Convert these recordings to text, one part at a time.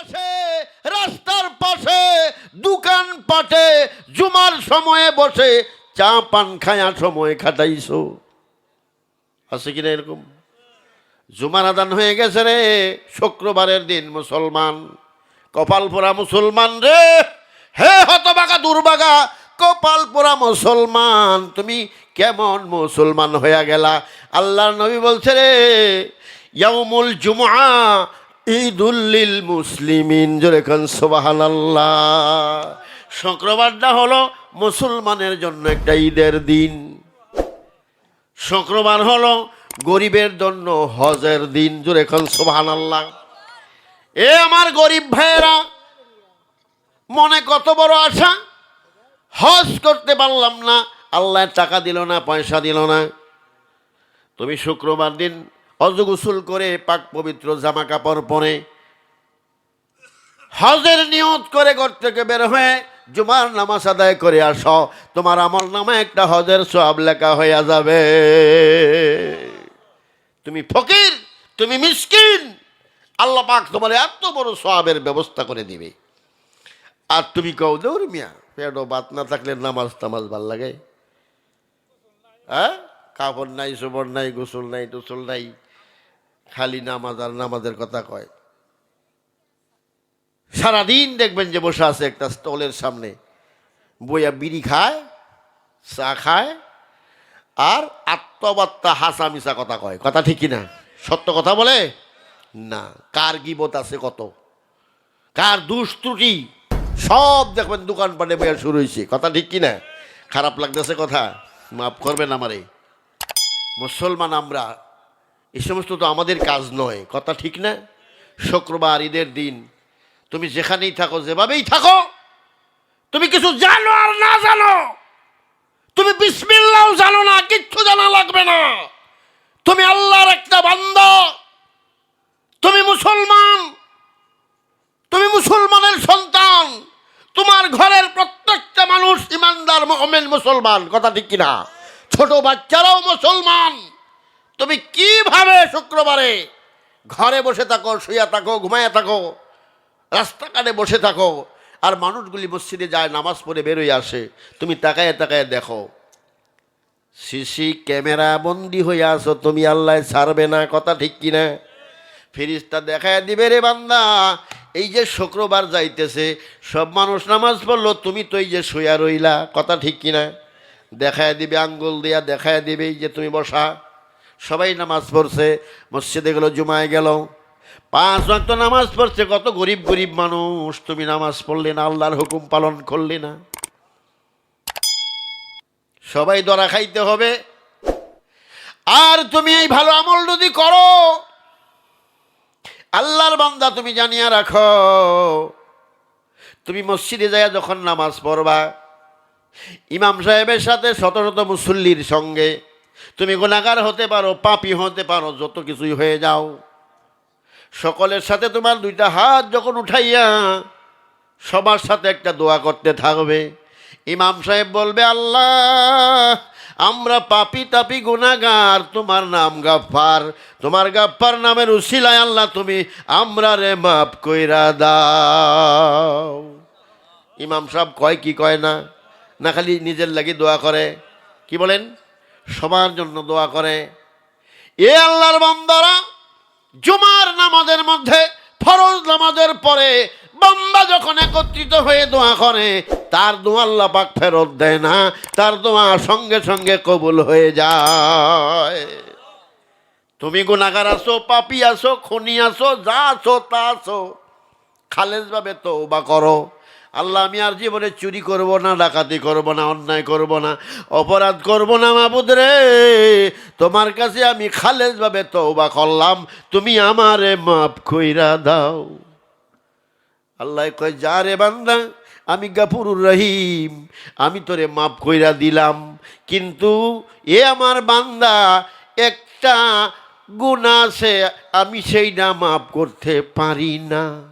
পাশে, রাস্তার পাশে, দোকান পাটে, জুমার সময়ে বসে, চা পান খায়া সময় খাটাইছো আছে কিনা এরকম? জুমার আদান হয়ে গেছে রে, শুক্রবারের দিন মুসলমান। কপাল পোড়া মুসলমান রে। হে হতবাগা, দুর্বাগা, কপাল পোড়া মুসলমান। তুমি কেমন মুসলমান হইয়া গেলা? আল্লাহর নবী বলছে রে, ইয়াউমুল জুমআ ঈদুল্লিল মুসলিমিন, জোরে খান সুবহানাল্লাহ। শুক্রবারটা হলো মুসলমানের জন্য একটা ঈদের দিন। শুক্রবার হলো গরিবের জন্য হজের দিন, জোরে খান সোহান আল্লাহ এ আমার গরিব ভাইয়েরা, মনে কত বড় আশা? হজ করতে পারলাম না, আল্লাহ টাকা দিল না, পয়সা দিল না। তুমি শুক্রবার দিন হজ গোসল করে পাক পবিত্র জামা কাপড় পরে, হজের নিয়ত করে ঘর থেকে বের হয়ে জুমার নামাজ আদায় করে আস। তোমার আমল নামে একটা হজের সব লেখা হইয়া যাবে। তুমি ফকির, তুমি মিসকিন, আল্লাহ পাক তোমার এত বড় সবের ব্যবস্থা করে দিবে। আর তুমি কও, দৌড় মিয়া, পেটও বাত না থাকলে নামাজ টামাজ ভালো লাগে? হ্যাঁ? কাপড় নাই সোবর নাই, গোসল নাই, টোসল নাই। খালি নামাজ আর নামাজের কথা কয়। সারাদিন দেখবেন যে বসে আছে একটা স্টলের সামনে। বইয়া বিড়ি খায়, চা খায়, আর আত্মবাত্তা হাসা মিশা কথা কয়। কথা ঠিকই না সত্য কথা বলে? না। কার গিবত আছে কত? কার দুষ্ত্রুটি সব দেখবেন দোকানপাটে বইয়া শুরু হয়েছে কথা ঠিক কি না খারাপ লাগতেছে কথা? মাফ করবেন আমারে। মুসলমান আমরা এই সমস্ত তো আমাদের কাজ নয়। কথা ঠিক না? শুক্রবার, ঈদের দিন। তুমি যেখানেই থাকো, যেভাবেই থাকো, তুমি কিছু জানো আর না জানো। তুমি বিসমিল্লাও জানো না, কিচ্ছু জানা লাগবে না। তুমি আল্লাহর একটা বান্দা। তুমি মুসলমান। তুমি মুসলমানের সন্তান। তোমার ঘরের প্রত্যেকটা মানুষ ইমানদার মোহামেন মুসলমান। কথা ঠিক কিনা? ছোট বাচ্চারাও মুসলমান। তুমি কীভাবে শুক্রবারে ঘরে বসে থাকো, শুয়ে থাকো ঘুমাইয়া থাকো, রাস্তাঘাটে বসে থাকো, আর মানুষগুলি মসজিদে যায়, নামাজ পড়ে বেরোয় আসে, তুমি তাকায় তাকায় দেখো, সিসি ক্যামেরা বন্দি হয়ে আসো তুমি আল্লাহ ছাড়বে না, কথা ঠিক কিনা? ফিরিস্তা দেখায় দিবে রে বান্দা, এই যে শুক্রবার যাইতেছে, সব মানুষ নামাজ পড়ল, তুমি তো এই যে শুয়া রইলা, কথা ঠিক কিনা? দেখায় দিবে, আঙ্গুল দিয়া দেখায় দিবে, এই যে তুমি বসা। সবাই নামাজ পড়ছে, মসজিদে গেল, জুমায় গেল। পাঁচ ওয়াক্ত নামাজ পড়ছে, কত গরিব গরিব মানুষ, তুমি নামাজ পড়লে না, আল্লাহর হুকুম পালন করলে না। সবাই দরা খাইতে হবে। আর তুমি এই ভালো আমল যদি করো, আল্লাহর বান্দা তুমি জানিয়া রাখো, তুমি মসজিদে যায় যখন নামাজ পড়বা, ইমাম সাহেবের সাথে শত শত মুসল্লির সঙ্গে তুমি গুণাগার হতে পারো, পাপি হতে পারো, যত কিছুই হয়ে যাও। সকলের সাথে তোমার দুইটা হাত যখন উঠাইয়া সবার সাথে একটা দোয়া করতে থাকবে। ইমাম সাহেব বলবে, আল্লাহ, আমরা পাপি তাপি গুনাগার তোমার নাম গাফার তোমার গাফার নামের উশিলায় আল্লাহ তুমি আমরা রে মাফ কইরা দাও। ইমাম সাহেব কয় কি কয় না না খালি নিজের লাগি দোয়া করে। কি বলেন? সবার জন্য দোয়া করে। এ আল্লাহর বান্দারা জুমার নামাজের মধ্যে, ফরজ নামাজের পরে বান্দা যখন একত্রিত হয়ে দোয়া করে, তার দোয়া আল্লাহ পাক ফেরত দেয় না, তার দোয়া সঙ্গে সঙ্গে কবুল হয়ে যায়। তুমি গুণাগার আসো পাপি আসো খনি আসো যা আসো তা আসো খালেজভাবে তো বা করো। আল্লাহ, আমি আর জীবনে চুরি করব না, ডাকাতি করব না, অন্যায় করব না, অপরাধ করব না, মাবুদ রে। তোমার কাছে আমি খালেজভাবে তৌবা করলাম, তুমি আমারে মাফ কইরা দাও। আল্লাহ কয়, যা রে বান্দা, আমি গাফুরুর রহিম, আমি তোরে মাফ কইরা দিলাম। কিন্তু এ আমার বান্দা, একটা গুণা আছে, আমি সেইটা মাফ করতে পারি না।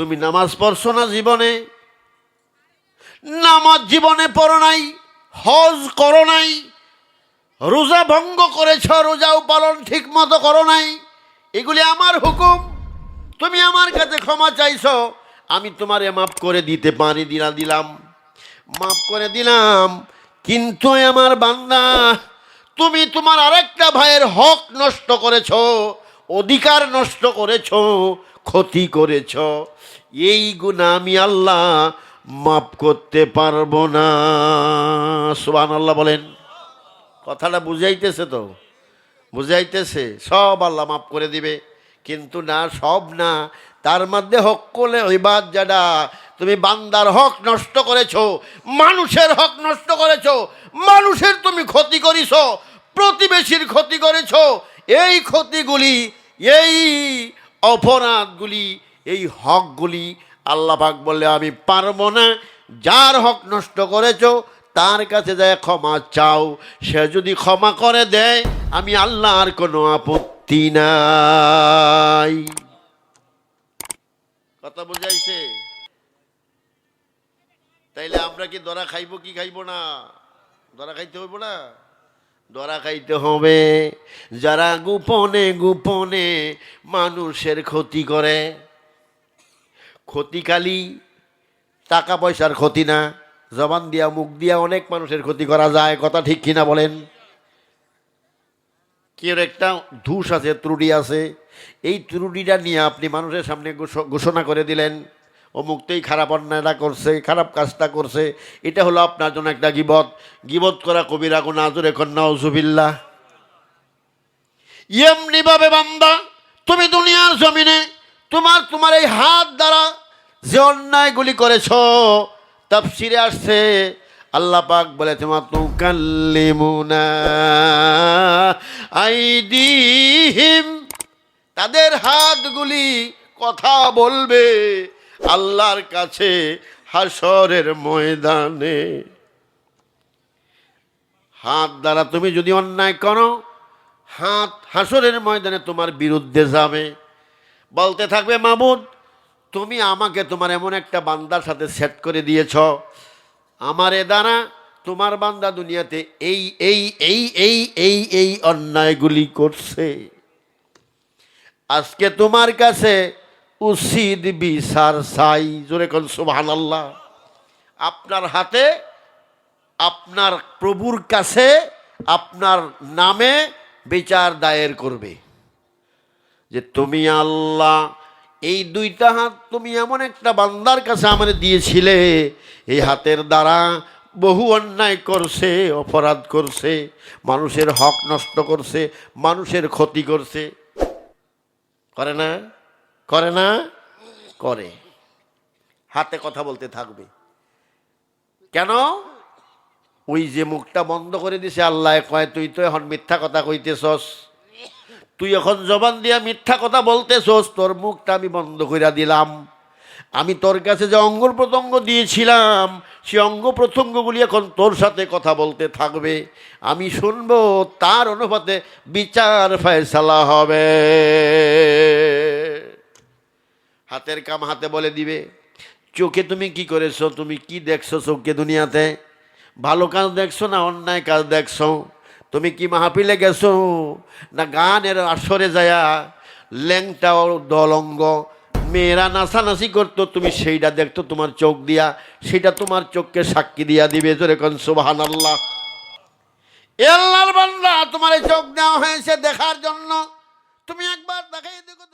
তুমি নামাজ পড়ছো না জীবনে? নামাজ জীবনে পড়ো নাই, হজ করো নাই, রোজা ভঙ্গ করেছ, রোজাও পালন ঠিক মতো করো নাই, এগুলি আমার হুকুম। তুমি আমার কাছে ক্ষমা চাইছ, আমি তোমারে মাফ করে দিতে পারি, দিলা, দিলাম। মাফ করে দিলাম, কিন্তু আমার বান্দা, তুমি তোমার আরেকটা ভাইয়ের হক নষ্ট করেছ, অধিকার নষ্ট করেছ ক্ষতি করেছ। এই গুণা আমি আল্লাহ মাফ করতে পারব না। সুবান আল্লাহ বলেন। কথাটা বুঝাইতেছে তো। বুঝাইতেছে, সব আল্লাহ মাফ করে দিবে। কিন্তু না, সব না। তার মধ্যে হক করলে ওইবাদ যারা তুমি বান্দার হক নষ্ট করেছ, মানুষের হক নষ্ট করেছ, মানুষের তুমি ক্ষতি করিছ, প্রতিবেশীর ক্ষতি করেছ, এই ক্ষতিগুলি, এই অপরাধগুলি, এই হকগুলি আল্লাহ পাক বললে, আমি পারব না। যার হক নষ্ট করেছ, তার কাছে যায় ক্ষমা চাও। সে যদি ক্ষমা করে দেয়, আমি আল্লাহর কোনো আপত্তি নাই। কথা বুঝাইছে? তাইলে আমরা কি দরা খাইবো কি খাইবো না? দরা খাইতে হইব না? দরা খাইতে হবে। যারা গোপনে গোপনে মানুষের ক্ষতি করে, ক্ষতিকালী টাকা পয়সার ক্ষতি না, জবান দিয়া মুখ দিয়া অনেক মানুষের ক্ষতি করা যায়, কথা ঠিক কিনা বলেন? কেউ একটা ধূস আছে, ত্রুটি আছে, এই ত্রুটিটা নিয়ে আপনি মানুষের সামনে ঘোষণা করে দিলেন। অমুকতেই খারাপ অন্যায়টা করছে, খারাপ কাজটা করছে। এটা হলো আপনার জন্য একটা গিবত। গিবত করা কবিরা গুণা জোরে কন্যা ওজুবিল্লা এমনি ভাবে বান্দা, তুমি দুনিয়ার জমিনে তোমার তোমার এই হাত দ্বারা যে অন্যায়গুলি করেছ, তাফসিরে আসছে, আল্লাহ পাক বলে তোমার তু কাল্লিমুনা আইদিহিম। তাদের হাতগুলি কথা বলবে। আল্লাহর কাছে হাসরের ময়দানে। হাত দ্বারা তুমি যদি অন্যায় করো, হাত হাসরের ময়দানে তোমার বিরুদ্ধে যাবে। বলতে থাকবে মামুদ তুমি আমাকে তোমার এমন একটা বান্দার সাথে সেট করে দিয়েছ। আমার এ দ্বারা তোমার বান্দা দুনিয়াতে এই এই এই এই এই এই অন্যায়গুলি করছে। আজকে তোমার কাছে উচিত বিচার চাই জোরে কোন সুবহান আল্লাহ আপনার হাতে, আপনার প্রভুর কাছে, আপনার নামে বিচার দায়ের করবে। যে তুমি আল্লাহ, এই দুইটা হাত তুমি এমন একটা বান্দার কাছে আমার দিয়েছিলে, এই হাতের দ্বারা বহু অন্যায় করছে, অপরাধ করছে, মানুষের হক নষ্ট করছে, মানুষের ক্ষতি করছে। করে না? করে না? করে। হাতে কথা বলতে থাকবে। কেন? ওই যে মুখটা বন্ধ করে দিছে, আল্লাহ কয়, তুই তো এখন মিথ্যা কথা কইতেছস। তুই এখন জবান দিয়া মিথ্যা কথা বলতেছস। তোর মুখটা আমি বন্ধ করে দিলাম। আমি তোর কাছে যে অঙ্গ প্রত্যঙ্গ দিয়েছিলাম, সে অঙ্গ প্রত্যঙ্গগুলি এখন তোর সাথে কথা বলতে থাকবে। আমি শুনব, তার অনুপাতে বিচার ফয়সালা হবে। হাতের কাম হাতে বলে দিবে। চোখে তুমি কি করেছ? তুমি কি দেখছ চোখকে দুনিয়াতে? ভালো কাজ দেখছ না অন্যায় কাজ দেখছ? তুমি কি মাহফিলে গেছো? না গানের আসরে যায়া ল্যাংটা দলঙ্গ? মেয়েরা নাচানাচি করতো, তুমি সেইটা দেখতো তোমার চোখ দিয়া। সেটা তোমার চোখকে সাক্ষী দিয়া দিবে জোরে কোন সুবাহান আল্লাহ এ আল্লাহর বান্দা, তোমার চোখ দেওয়া হয়েছে দেখার জন্য। তুমি একবার দেখাই দেখো